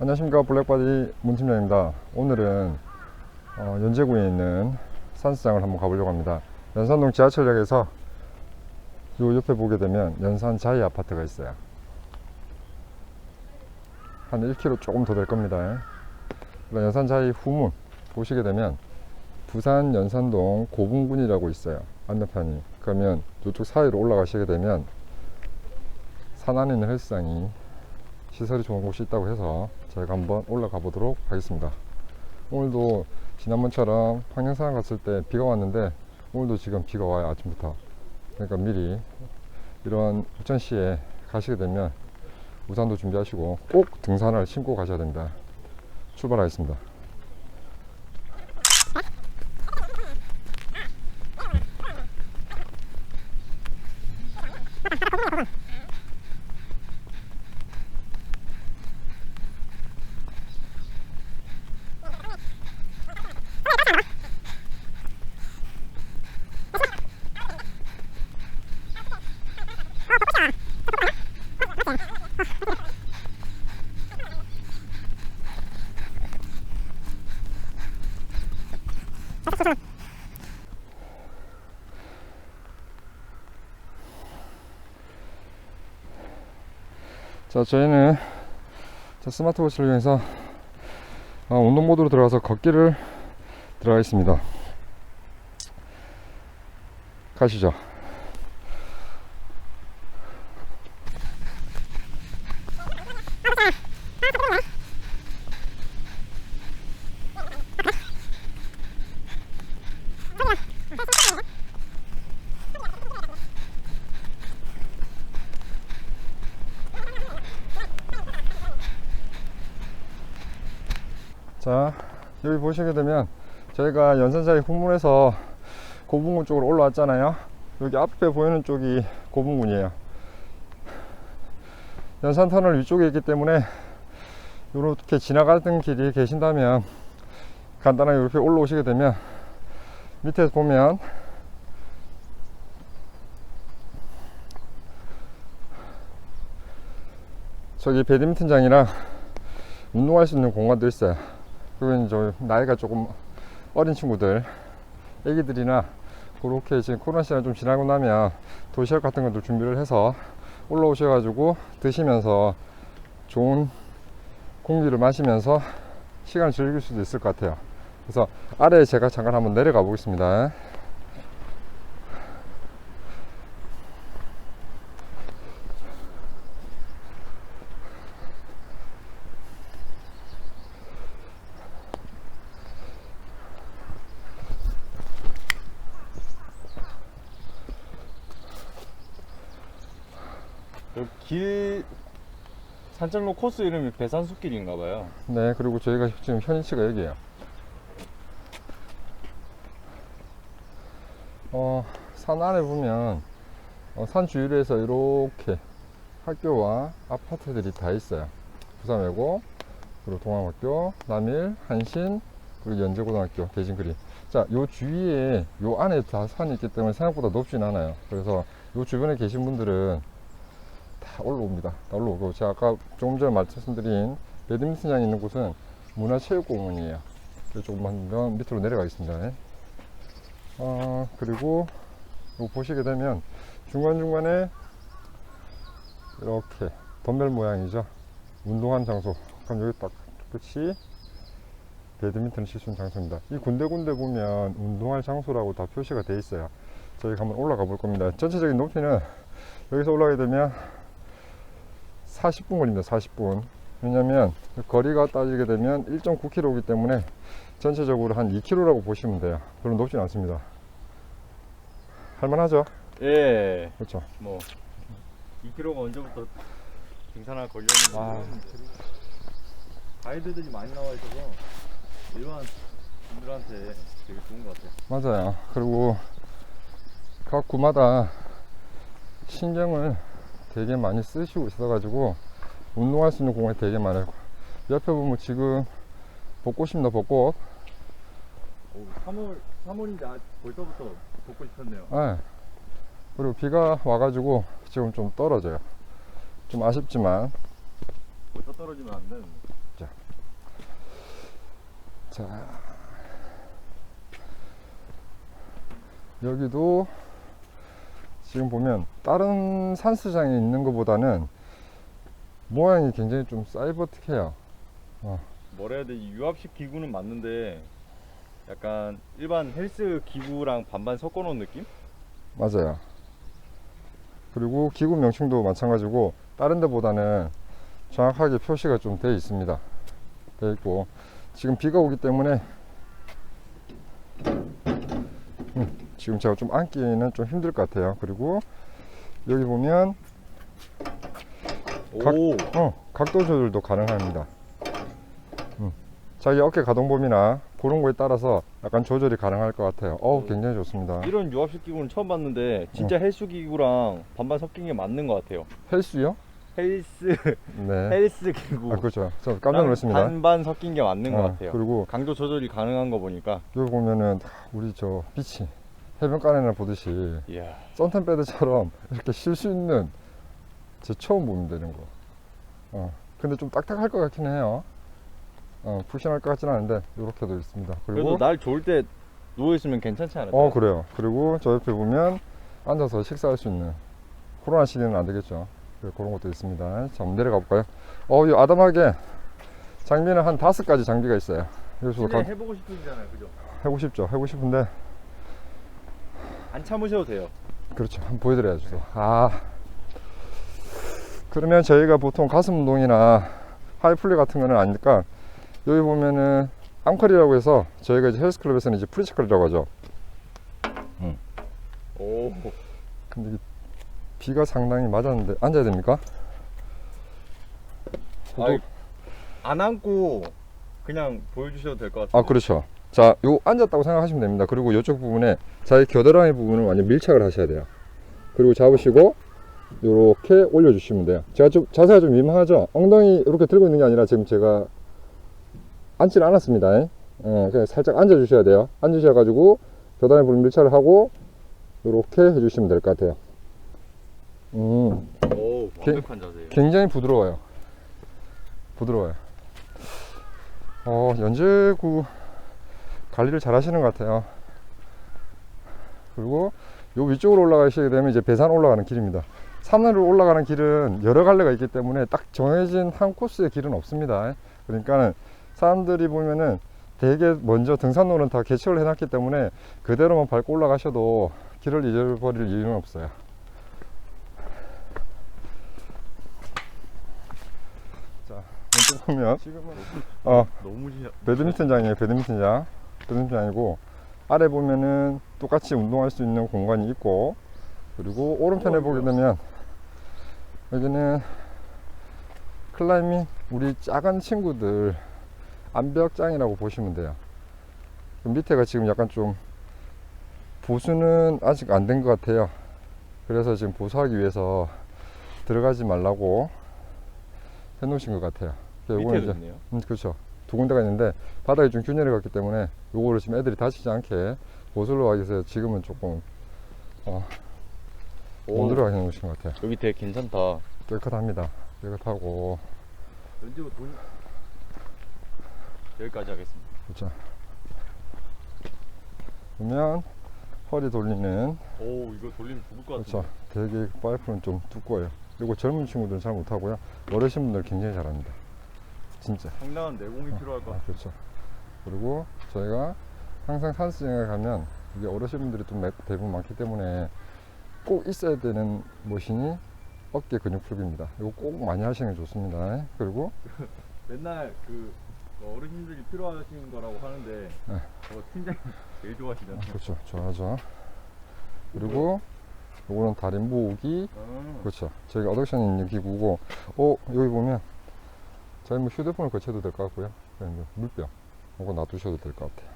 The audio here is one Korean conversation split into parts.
안녕하십니까 블랙바디 문팀장입니다. 오늘은 어, 연제구에 있는 산수장을 한번 가보려고 합니다. 연산동 지하철역에서 요 옆에 보게 되면 연산 자이 아파트가 있어요. 한 1km 조금 더 될 겁니다. 연산 자이 후문 보시게 되면 부산 연산동 고분군이라고 있어요. 안내판이. 그러면 이쪽 사이로 올라가시게 되면 산 안에 있는 헬스장이 시설이 좋은 곳이 있다고 해서 저희가 한번 올라가 보도록 하겠습니다. 오늘도 지난번처럼 황령산 갔을 때 비가 왔는데 오늘도 지금 비가 와요 아침부터. 그러니까 미리 이런 부천시에 가시게 되면 우산도 준비하시고 꼭 등산을 신고 가셔야 됩니다. 출발하겠습니다. 자, 저희는 자, 스마트워치를 이용해서 아, 운동 모드로 들어가서 걷기를 들어가겠습니다. 가시죠. 자, 여기 보시게 되면 저희가 연산사의 후문에서 고분군 쪽으로 올라왔잖아요. 여기 앞에 보이는 쪽이 고분군이에요. 연산터널 위쪽에 있기 때문에 이렇게 지나가던 길이 계신다면 간단하게 이렇게 올라오시게 되면 밑에 보면 저기 배드민턴장이랑 운동할 수 있는 공간도 있어요. 그리고 저 나이가 조금 어린 친구들, 애기들이나 그렇게 지금 코로나 시간 좀 지나고 나면 도시락 같은 것도 준비를 해서 올라오셔가지고 드시면서 좋은 공기를 마시면서 시간을 즐길 수도 있을 것 같아요. 그래서 아래에 제가 잠깐 한번 내려가 보겠습니다. 길 산책로 코스 이름이 배산숲길인가 봐요. 네, 그리고 저희가 지금 현위치가 여기에요. 어, 산 안에 보면 어, 산 주위로 해서 이렇게 학교와 아파트들이 다 있어요. 부산외고, 그리고 동암학교, 남일, 한신, 그리고 연제고등학교, 대진그리. 자, 요 주위에 요 안에 다 산이 있기 때문에 생각보다 높진 않아요. 그래서 요 주변에 계신 분들은 다 올라옵니다. 다 올라오고 제가 아까 조금 전에 말씀드린 배드민턴장이 있는 곳은 문화체육공원이에요. 그래서 조금만 더 밑으로 내려가겠습니다. 어, 그리고 요 보시게 되면 중간중간에 이렇게 덤벨 모양이죠. 운동한 장소. 그럼 여기 딱 끝이 배드민턴 있는 장소입니다. 이 군데군데 보면 운동할 장소라고 다 표시가 되어 있어요. 저희가 한번 올라가 볼 겁니다. 전체적인 높이는 여기서 올라가게 되면 40분 걸립니다. 40분. 왜냐면 거리가 따지게 되면 1.9km이기 때문에 전체적으로 한 2km라고 보시면 돼요. 별로 높진 않습니다. 할만하죠? 예. 그렇죠. 뭐 2km가 언제부터 등산할 걸렸는지 와. 가이드들이 많이 나와 있어서 일반 분들한테 되게 좋은 것 같아요. 맞아요. 그리고 각 구마다 신경을 되게 많이 쓰시고 있어가지고 운동할 수 있는 공간이 되게 많아요. 옆에 보면 지금 벚꽃입니다. 벚꽃. 오, 3월 3월인데 아, 벌써부터 걷고 싶었네요. 네. 그리고 비가 와가지고 지금 좀 떨어져요. 좀 아쉽지만 거기다 떨어지면 안 되는. 자 여기도 지금 보면 다른 산수장에 있는 것보다는 모양이 굉장히 좀 사이버틱해요. 뭐라 해야 되지? 유압식 기구는 맞는데 약간 일반 헬스 기구랑 반반 섞어 놓은 느낌? 맞아요. 그리고 기구 명칭도 마찬가지고 다른 데보다는 정확하게 표시가 좀돼 있습니다. 돼 있고 지금 비가 오기 때문에 음, 지금 제가 좀 앉기는 좀 힘들 것 같아요. 그리고 여기 보면 각- 오. 어, 각도 조절도 가능합니다. 음, 자기 어깨 가동 범위나 그런 거에 따라서 약간 조절이 가능할 것 같아요. 어우, 굉장히 좋습니다. 이런 유압식 기구는 처음 봤는데 진짜 헬스 기구랑 반반 섞인 게 맞는 것 같아요. 헬스요? 헬스 네. 헬스 기구. 아, 그렇죠. 저 깜짝 놀랐습니다. 반반 섞인 게 맞는 것 어, 같아요. 그리고 강도 조절이 가능한 거 보니까 여기 보면은 우리 저 비치 해변가에나 보듯이 이야. 썬텐배드처럼 이렇게 쉴 수 있는 제 처음 봅니다 이런 거. 어, 근데 좀 딱딱할 것 같긴 해요. 어, 푹신할 것 같지는 않은데 이렇게도 있습니다. 그래도 그리고 날 좋을 때 누워 있으면 괜찮지 않을까요? 어 그래요. 그리고 저 옆에 보면 앉아서 식사할 수 있는 코로나 시대는 안 되겠죠. 그래, 그런 것도 있습니다. 자, 한번 내려가 볼까요? 어, 이 아담하게 장비는 한 다섯 가지 장비가 있어요. 여기서 실내 가, 해보고 싶으시잖아요, 그죠? 하고 싶죠. 하고 싶은데 안 참으셔도 돼요. 그렇죠. 한번 보여드려야죠. 또. 아. 그러면 저희가 보통 가슴 운동이나 하이플리 같은 거는 아니니까 여기 보면은 앙컬이라고 해서 저희가 이제 헬스클럽에서는 이제 프리처컬이라고 하죠. 오. 근데 비가 상당히 맞았는데 앉아야 됩니까? 아이, 안 안고 그냥 보여주셔도 될 것 같아요. 아 그렇죠. 자, 요 앉았다고 생각하시면 됩니다. 그리고 이쪽 부분에 자기 겨드랑이 부분을 완전 밀착을 하셔야 돼요. 그리고 잡으시고 요렇게 올려주시면 돼요. 제가 좀 자세가 좀 민망하죠. 엉덩이 이렇게 들고 있는 게 아니라 지금 제가 앉지는 않았습니다. 예, 그냥 살짝 앉아주셔야 돼요. 앉으셔가지고 겨드랑이 부분 밀착을 하고 요렇게 해주시면 될 것 같아요. 음, 오, 완벽한 자세예요. 굉장히 부드러워요. 부드러워요. 어, 연제구 관리를 잘 하시는 것 같아요. 그리고 요 위쪽으로 올라가시게 되면 이제 배산 올라가는 길입니다. 산으로 올라가는 길은 여러 갈래가 있기 때문에 딱 정해진 한 코스의 길은 없습니다. 그러니까 사람들이 보면은 되게 먼저 등산로는 다 개척을 해놨기 때문에 그대로만 밟고 올라가셔도 길을 잊어버릴 이유는 없어요. 자, 왼쪽 보면 지금은 어, 배드민턴장이에요 배드민턴장 배드민턴장이고 아래 보면은 똑같이 운동할 수 있는 공간이 있고 그리고 오른편에 우와, 보게 되면 여기는 클라이밍 우리 작은 친구들 암벽장이라고 보시면 돼요 그 밑에가 지금 약간 좀 보수는 아직 안 된 것 같아요 그래서 지금 보수하기 위해서 들어가지 말라고 해놓으신 것 같아요 밑에도 이제 있네요. 음, 그렇죠. 두 군데가 있는데 바닥이 좀 균열이 갔기 때문에 요거를 지금 애들이 다치지 않게 보수를 하기 위해서 지금은 조금 어, 못 오, 들어가게 해놓으신 것 같아요. 여기 되게 괜찮다. 깨끗합니다. 깨끗하고 왠지 돈 여기까지 하겠습니다. 그렇죠. 보면 허리 돌리는 오, 이거 돌리면 죽을 것 그렇죠. 같은데. 되게 파이프는 좀 두꺼워요. 그리고 젊은 친구들은 잘 못하고요. 어르신 분들 굉장히 잘합니다. 진짜. 상당한 내공이 필요할 것 아, 같아요. 그렇죠. 그리고 저희가 항상 산수영에 가면 이게 어르신분들이 좀 매- 대부분 많기 때문에 꼭 있어야 되는 머신이 어깨 근육 풀기입니다. 이거 꼭 많이 하시는 게 좋습니다. 그리고 맨날 그 어르신들이 필요하신 거라고 하는데 네. 저 팀장님 제일 좋아하시잖아요. 그렇죠, 좋아하죠. 그리고 요거는 다리 모으기 아, 그렇죠. 저희가 어덕션에 있는 기구고, 어 여기 보면 뭐 휴대폰을 거쳐도 될 것 같고요. 그냥 이제 물병 이거 놔두셔도 될 것 같아요.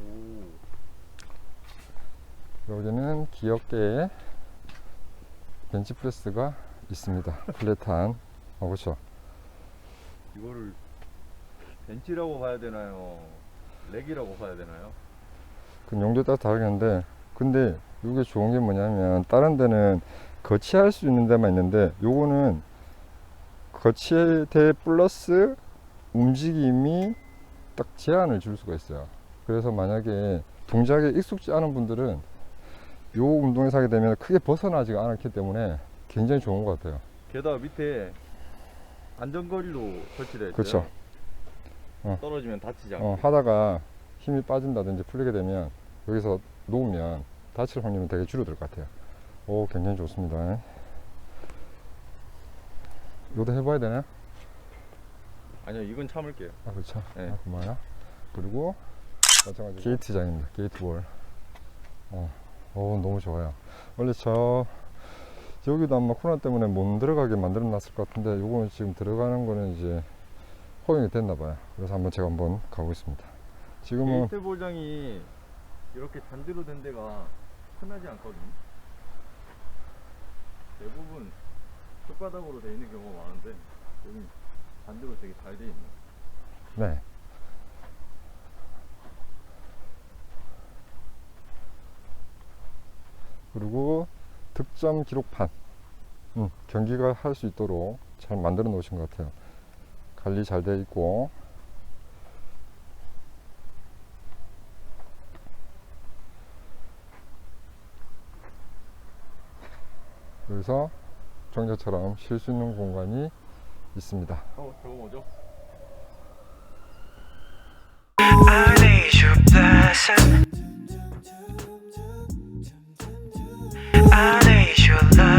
오. 여기는 기역계의 벤치프레스가 있습니다. 플랫한. 어, 그렇죠. 이거를 벤치라고 봐야 되나요? 렉이라고 봐야 되나요? 그 용도에 따라 다르겠는데, 근데 이게 좋은 게 뭐냐면, 다른 데는 거치할 수 있는 데만 있는데 요거는 거치대 플러스 움직임이 딱 제한을 줄 수가 있어요. 그래서 만약에 동작에 익숙지 않은 분들은 요 운동에서 하게 되면 크게 벗어나지가 않기 때문에 굉장히 좋은 것 같아요. 게다가 밑에 안전거리로 설치되어 있어요. 그쵸. 어. 떨어지면 다치지 않고. 어, 하다가 힘이 빠진다든지 풀리게 되면 여기서 놓으면 다칠 확률은 되게 줄어들 것 같아요. 오, 굉장히 좋습니다. 요도 해봐야 되나? 아니요, 이건 참을게요. 아, 그렇죠. 네. 아, 그만하. 그리고 마찬가지로. 게이트 장입니다. 게이트 볼. 어, 오, 너무 좋아요. 원래 저 여기도 아마 코로나 때문에 못 들어가게 만들어 놨을 것 같은데 요거는 지금 들어가는 거는 이제 허용이 됐나 봐요. 그래서 한번 제가 한번 가보겠습니다. 지금은 게이트 볼장이 이렇게 잔디로 된 데가 흔하지 않거든요. 대부분 흙바닥으로 돼 있는 경우가 많은데 여기 잔디로 되게 잘 돼 있네. 네. 그리고 득점 기록판. 음, 경기가 할 수 있도록 잘 만들어 놓으신 것 같아요. 관리 잘 돼 있고. 여기서 정자처럼 쉴 수 있는 공간이 있습니다. 어, I need your love.